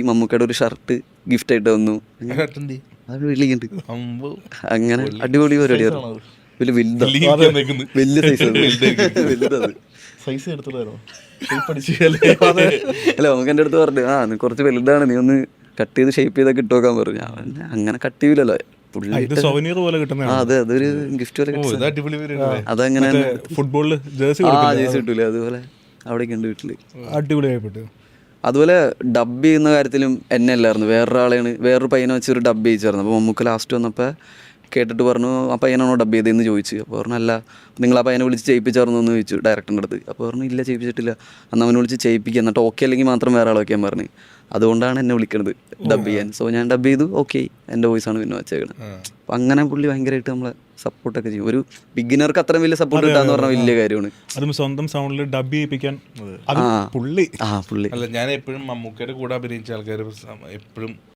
ഈ മമ്മൂക്കയുടെ ഒരു ഷർട്ട് ഗിഫ്റ്റ് ആയിട്ട് വന്നു. കേട്ടിട്ടുണ്ട് അത് വിളിക്കുന്നുണ്ട് അങ്ങനെ അടിപൊളി പരിപാടിയായിരുന്നു വലിയ വലുതാ. വലിയ സൈസ് വലുതത് സൈസ് അല്ല നമുക്ക് എന്റെ അടുത്ത് പറഞ്ഞു ആ നീ കുറച്ച് വലുതാണ്. നീ ഒന്ന് കട്ട് ചെയ്ത് ഷേപ്പ് ചെയ്താൽ കിട്ടുവെക്കാൻ പറഞ്ഞു. പറഞ്ഞു, അങ്ങനെ കട്ട് ചെയ്യൂലോ പുള്ളി ഇത് പോലെ കിട്ടുന്ന അതെ അതൊരു ഗിഫ്റ്റ് പോലെ അതങ്ങനെ ഫുട്ബോളിൽ ജേഴ്സി ആ ജേഴ്സി കിട്ടൂലേ അതുപോലെ അവിടെ ഉണ്ട് വീട്ടിൽ. അടിപൊളിയായിപ്പെട്ടു അതുപോലെ ഡബ് ചെയ്യുന്ന കാര്യത്തിലും എന്നെ അല്ലായിരുന്നു. വേറൊരാളെയാണ് വേറൊരു പയ്യനെ വെച്ച് ഒരു ഡബ് ചെയ്യിച്ചായിരുന്നു. അപ്പോൾ മമ്മൂക്ക് ലാസ്റ്റ് വന്നപ്പോൾ കേട്ടിട്ട് പറഞ്ഞു ആ പയ്യനാണോ ഡബ് ചെയ്തതെന്ന് ചോദിച്ചു. അപ്പോൾ പറഞ്ഞു അല്ല നിങ്ങൾ ആ പയ്യനെ വിളിച്ച് ചെയ്യിപ്പിച്ചായിരുന്നു എന്ന് ചോദിച്ചു ഡയറക്ടറിന്റെ അടുത്ത്. അപ്പോൾ പറഞ്ഞു ഇല്ല ചെയ്യിപ്പിച്ചിട്ടില്ല. അന്ന് അവനെ വിളിച്ച് ചെയ്യിപ്പിക്കുക എന്നിട്ട് ഓക്കെ അല്ലെങ്കിൽ മാത്രം വേറെ ആളെ വയ്ക്കാൻ പറഞ്ഞു. അതുകൊണ്ടാണ് എന്നെ വിളിക്കുന്നത് ഡബ് ചെയ്യാൻ. സോ ഞാൻ ഡബ് ചെയ്തു ഓക്കെ എന്റെ വോയിസാണ് പിന്നെ വെച്ചേക്കണത്. അപ്പം അങ്ങനെ പുള്ളി ഭയങ്കരമായിട്ട് നമ്മളെ സപ്പോർട്ടൊക്കെ ചെയ്യും. ഒരു ബിഗിനർക്ക് അത്രയും വലിയ സപ്പോർട്ട് കിട്ടാന്ന് പറഞ്ഞാൽ വലിയ കാര്യമാണ്. അതും സ്വന്തം സൗണ്ടിൽ ഡബ് ചെയ്യിപ്പിക്കാൻ. പുള്ളി. ആ പുള്ളി. അല്ല ഞാൻ എപ്പോഴും മമ്മൂക്കയുടെ കൂടെ അഭിനയിച്ച ആൾക്കാർ എപ്പോഴും